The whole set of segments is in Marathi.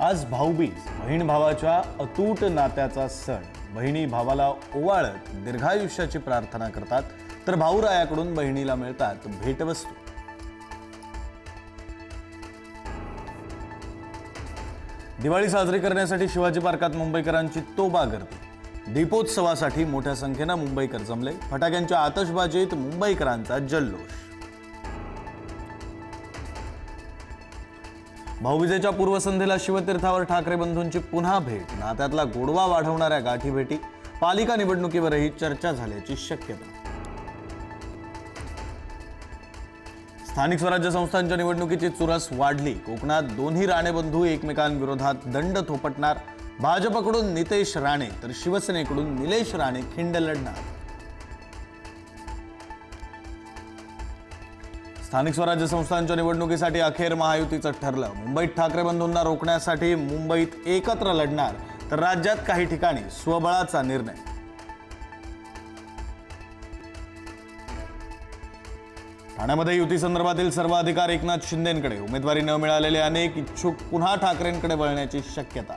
आज भाऊबीज बहीण भावाच्या अतूट नात्याचा सण. बहिणी भावाला ओवाळत दीर्घायुष्याची प्रार्थना करतात तर भाऊरायाकडून बहिणीला मिळतात भेटवस्तू. दिवाळी साजरी करण्यासाठी शिवाजी पार्कात मुंबईकरांची तोबा गर्दी. दीपोत्सवासाठी मोठ्या संख्येनं मुंबईकर जमले. फटाक्यांच्या आतषबाजीत मुंबईकरांचा जल्लोष. भाऊबीजेच्या पूर्वसंध्येला शिवतीर्थावर ठाकरे बंधूंची पुन्हा भेट नात्यातला गोडवा वाढवणाऱ्या गाठीभेटी पालिका निवडणुकीवरही चर्चा झाल्याची शक्यता. स्थानिक स्वराज्य संस्थांच्या निवडणुकीची चुरस वाढली. कोकणात दोन्ही राणे बंधू एकमेकांविरोधात दंड थोपटणार. भाजपकडून नितेश राणे तर शिवसेनेकडून निलेश राणे खिंड लढणार. स्थानिक स्वराज्य संस्थांच्या निवडणुकीसाठी अखेर महायुतीचं ठरलं. मुंबईत ठाकरे बंधूंना रोखण्यासाठी मुंबईत एकत्र लढणार तर राज्यात काही ठिकाणी स्वबळाचा निर्णय. ठाण्यामध्ये युती संदर्भातील सर्व अधिकार एकनाथ शिंदेकडे. उमेदवारी न मिळालेले अनेक इच्छुक पुन्हा ठाकरेंकडे वळण्याची शक्यता.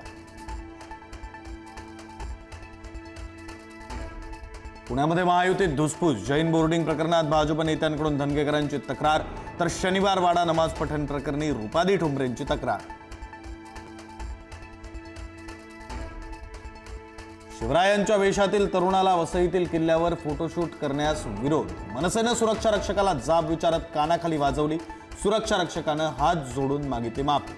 पुण्यामध्ये महायुतीत धुसफूस जैन बोर्डिंग प्रकरणात भाजप नेत्यांकडून धनगेकरांची तक्रार तर शनिवार वाडा नमाज पठण प्रकरणी रुपाली ठोंबरेंची तक्रार. शिवरायांच्या वेशातील तरुणाला वसईतील किल्ल्यावर फोटोशूट करण्यास विरोध मनसेनं सुरक्षा रक्षकाला जाब विचारत कानाखाली वाजवली सुरक्षा रक्षकानं हात जोडून मागितली माफी.